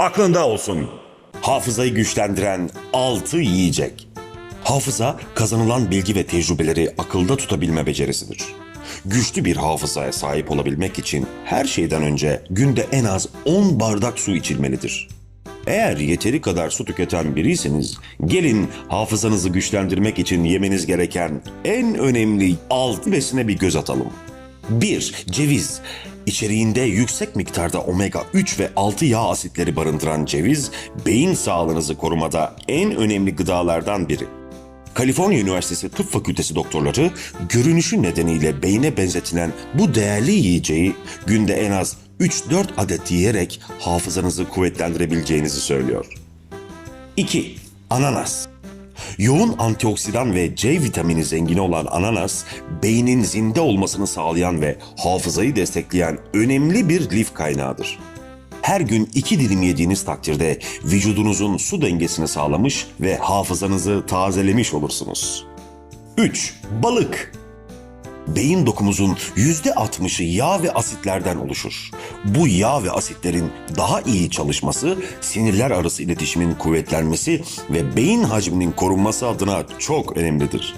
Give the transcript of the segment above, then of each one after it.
Aklında olsun. Hafızayı güçlendiren 6 yiyecek. Hafıza kazanılan bilgi ve tecrübeleri akılda tutabilme becerisidir. Güçlü bir hafızaya sahip olabilmek için her şeyden önce günde en az 10 bardak su içilmelidir. Eğer yeteri kadar su tüketen biriyseniz gelin hafızanızı güçlendirmek için yemeniz gereken en önemli 6 besine bir göz atalım. 1. Ceviz. İçeriğinde yüksek miktarda omega 3 ve 6 yağ asitleri barındıran ceviz, beyin sağlığınızı korumada en önemli gıdalardan biri. Kaliforniya Üniversitesi Tıp Fakültesi doktorları görünüşü nedeniyle beyne benzetilen bu değerli yiyeceği günde en az 3-4 adet yiyerek hafızanızı kuvvetlendirebileceğinizi söylüyor. 2. Ananas. Yoğun antioksidan ve C vitamini zengini olan ananas, beynin zinde olmasını sağlayan ve hafızayı destekleyen önemli bir lif kaynağıdır. Her gün iki dilim yediğiniz takdirde vücudunuzun su dengesini sağlamış ve hafızanızı tazelemiş olursunuz. 3. Balık Beyin dokumuzun %60'ı yağ ve asitlerden oluşur. Bu yağ ve asitlerin daha iyi çalışması, sinirler arası iletişimin kuvvetlenmesi ve beyin hacminin korunması adına çok önemlidir.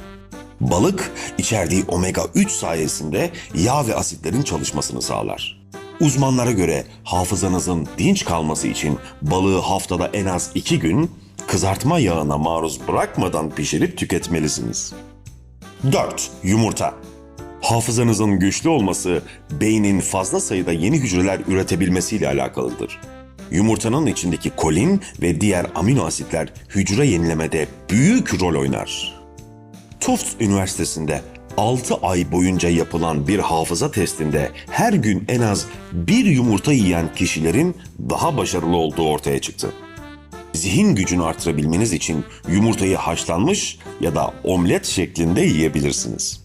Balık içerdiği omega 3 sayesinde yağ ve asitlerin çalışmasını sağlar. Uzmanlara göre hafızanızın dinç kalması için balığı haftada en az 2 gün kızartma yağına maruz bırakmadan pişirip tüketmelisiniz. 4. Yumurta Hafızanızın güçlü olması beynin fazla sayıda yeni hücreler üretebilmesiyle alakalıdır. Yumurtanın içindeki kolin ve diğer amino asitler hücre yenilemede büyük rol oynar. Tufts Üniversitesi'nde 6 ay boyunca yapılan bir hafıza testinde her gün en az bir yumurta yiyen kişilerin daha başarılı olduğu ortaya çıktı. Zihin gücünü artırabilmeniz için yumurtayı haşlanmış ya da omlet şeklinde yiyebilirsiniz.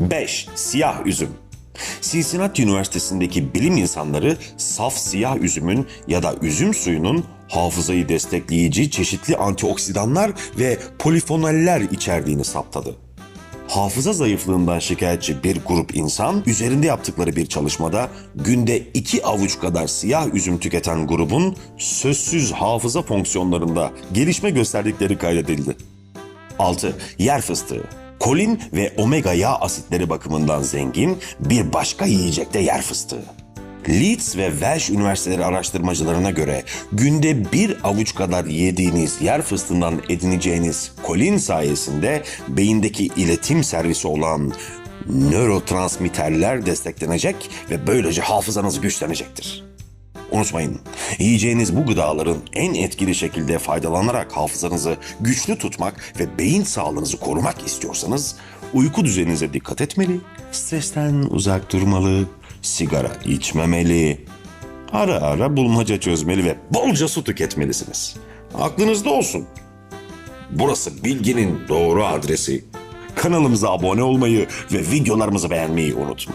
5. Siyah üzüm. Cincinnati Üniversitesi'ndeki bilim insanları saf siyah üzümün ya da üzüm suyunun hafızayı destekleyici çeşitli antioksidanlar ve polifenoller içerdiğini saptadı. Hafıza zayıflığından şikayetçi bir grup insan üzerinde yaptıkları bir çalışmada günde iki avuç kadar siyah üzüm tüketen grubun sözsüz hafıza fonksiyonlarında gelişme gösterdikleri kaydedildi. 6. Yer fıstığı. Kolin ve omega yağ asitleri bakımından zengin bir başka yiyecek de yer fıstığı. Leeds ve Welsh Üniversiteleri araştırmacılarına göre günde bir avuç kadar yediğiniz yer fıstığından edineceğiniz kolin sayesinde beyindeki iletim servisi olan nörotransmitterler desteklenecek ve böylece hafızanız güçlenecektir. Unutmayın, yiyeceğiniz bu gıdaların en etkili şekilde faydalanarak hafızanızı güçlü tutmak ve beyin sağlığınızı korumak istiyorsanız uyku düzeninize dikkat etmeli, stresten uzak durmalı, sigara içmemeli, ara ara bulmaca çözmeli ve bolca su tüketmelisiniz. Aklınızda olsun. Burası bilginin doğru adresi. Kanalımıza abone olmayı ve videolarımızı beğenmeyi unutma.